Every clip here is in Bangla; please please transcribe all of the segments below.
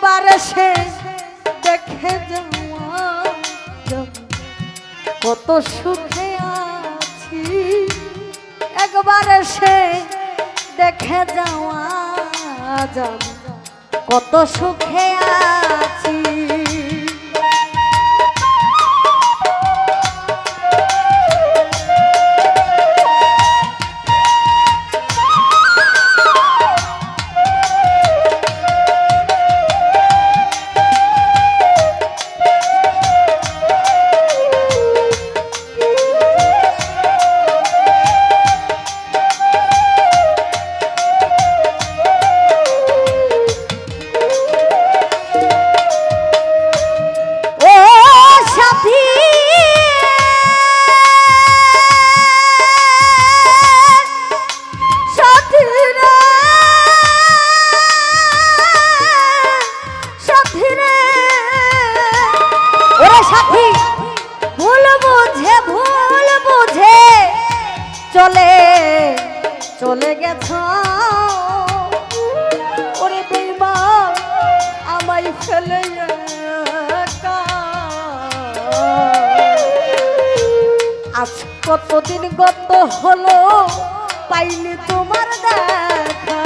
একবার সে দেখে। কত সুখে আছি একবার সে দেখে যাওয়া যাব কত সুখে আছি আজ কতদিন গত হলো পাইনি তোমার দেখা।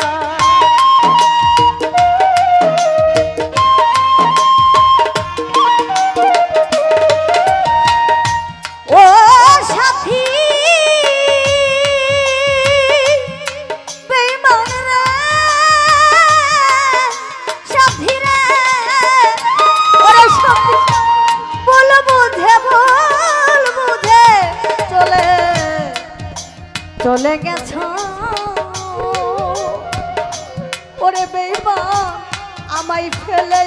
চলে গেছ ওরে বেঈমান আমায় ফেলে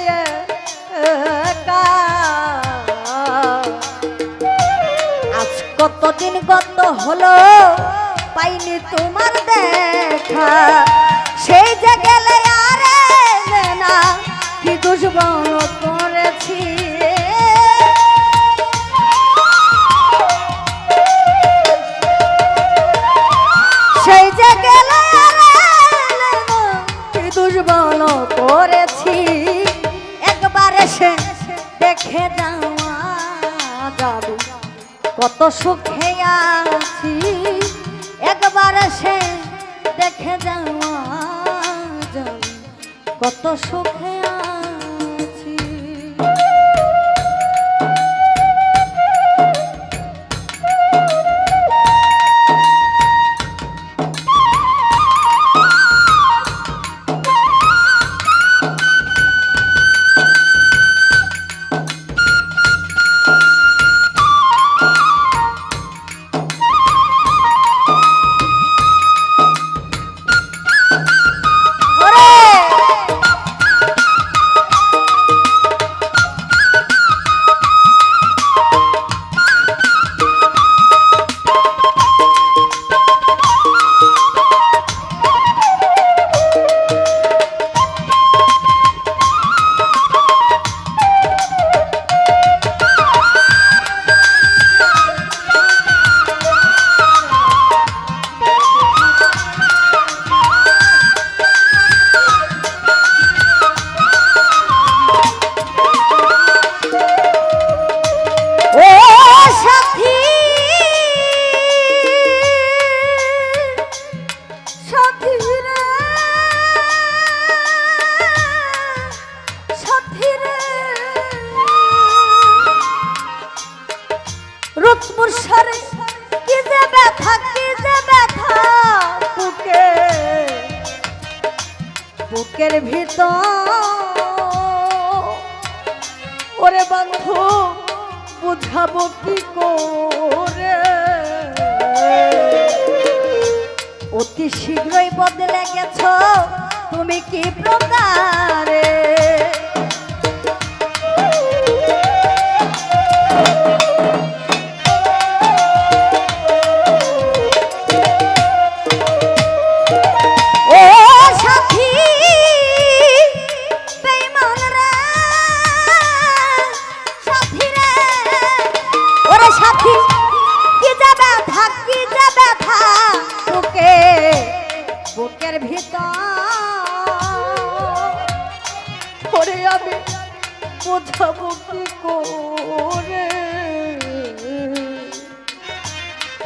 আজ কতদিন গত হলো, পাইনি তোমার দেখা। সেই যে গেলে আরে না, কি দুষ্বন করেছি? দুষ্বন করেছি, একবার এসে দেখে যাওয়া যাবে। কত সুখে আছি, একবার সে দেখে যাওয়া যাবে। কত সুখে অতি শীঘ্রই বদলে গেছ তুমি কি প্রকারে?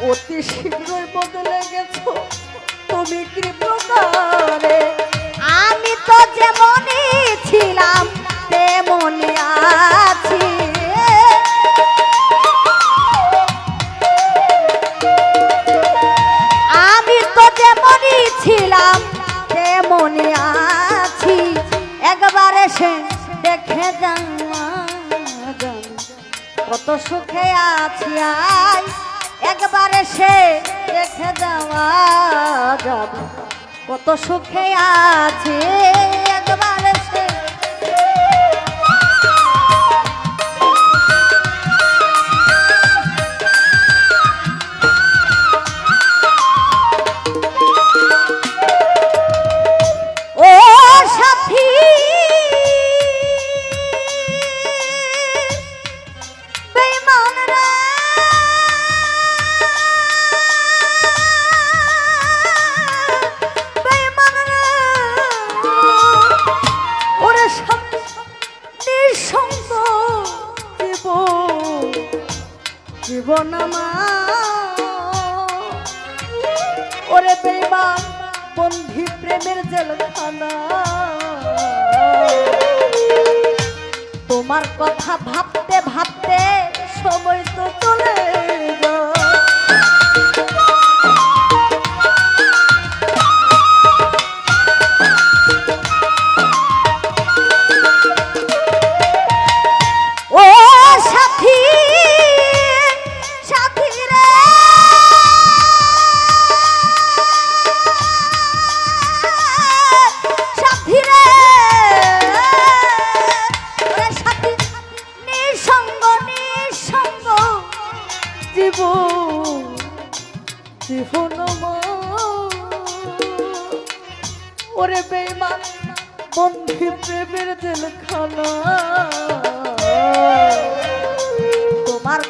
অতি শীঘ্রই বদলে গেছো। তুমি কি প্রকারে আমি তো যেমনই ছিলাম, তেমনই আছি। আমি তো যেমনই ছিলাম, তেমনই আছি। একবার এসে দেখে যান। কত সুখে আছি আই একবার এসে রেখে যাওয়া যাবে। কত সুখে আছি। আমার ওরে বেমান বন্ধি প্রেমের জেলখানা। তোমার কথা ভাবতে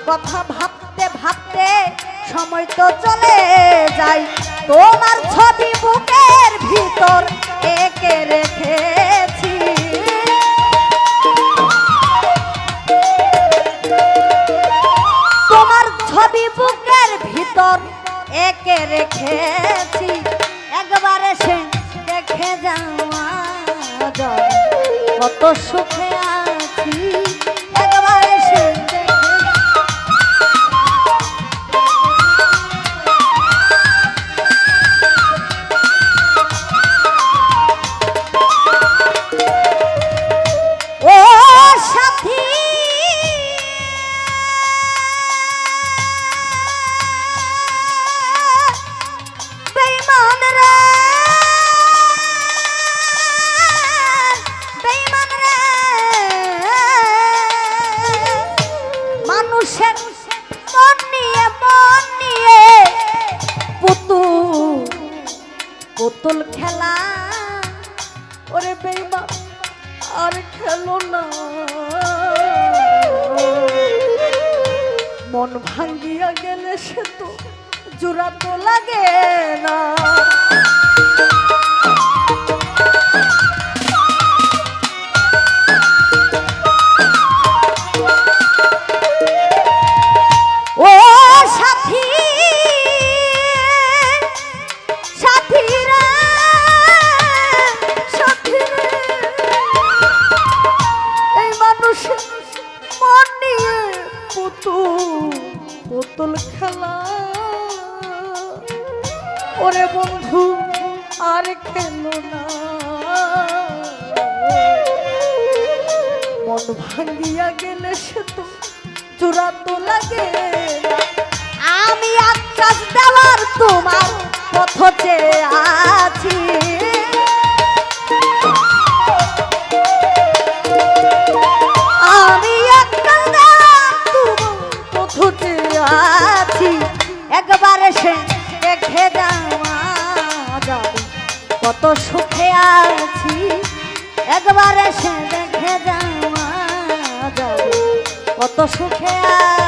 কথা ভাবতে ভাবতে সময় তো চলে যায়। তোমার ছবি বুকের ভিতর একে রেখেছি। তোমার ছবি বুকের ভিতর একে রেখেছি। একবার এসে দেখে যাওয়া কত সুখে ওরে বেঈমান আর খেলো না। মন ভাঙ্গিয়া গেলে সে তো জোড়া তো লাগে না। ও সাথী খেলো না মন ভাঙ্গিয়া গেলে সে তো তো লাগে। আমি আকাশ দেওয়ার তোমার পথ চেয়ে আছি। আমি আকাশ দেওয়ার আছি। একবার এসে দেখে যাবে কত সুখে আছি। একবার এসে দেখে যাওয়া যাও কত সুখে আছি।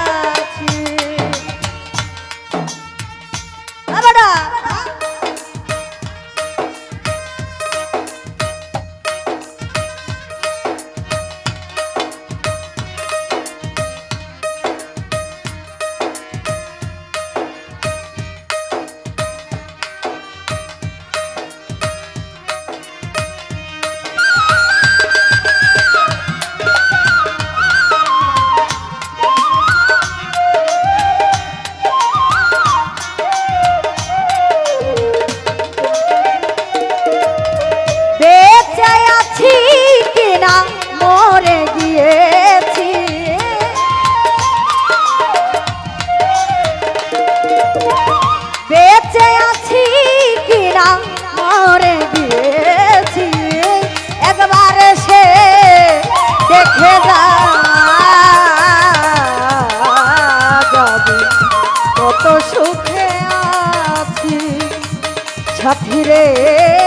রে।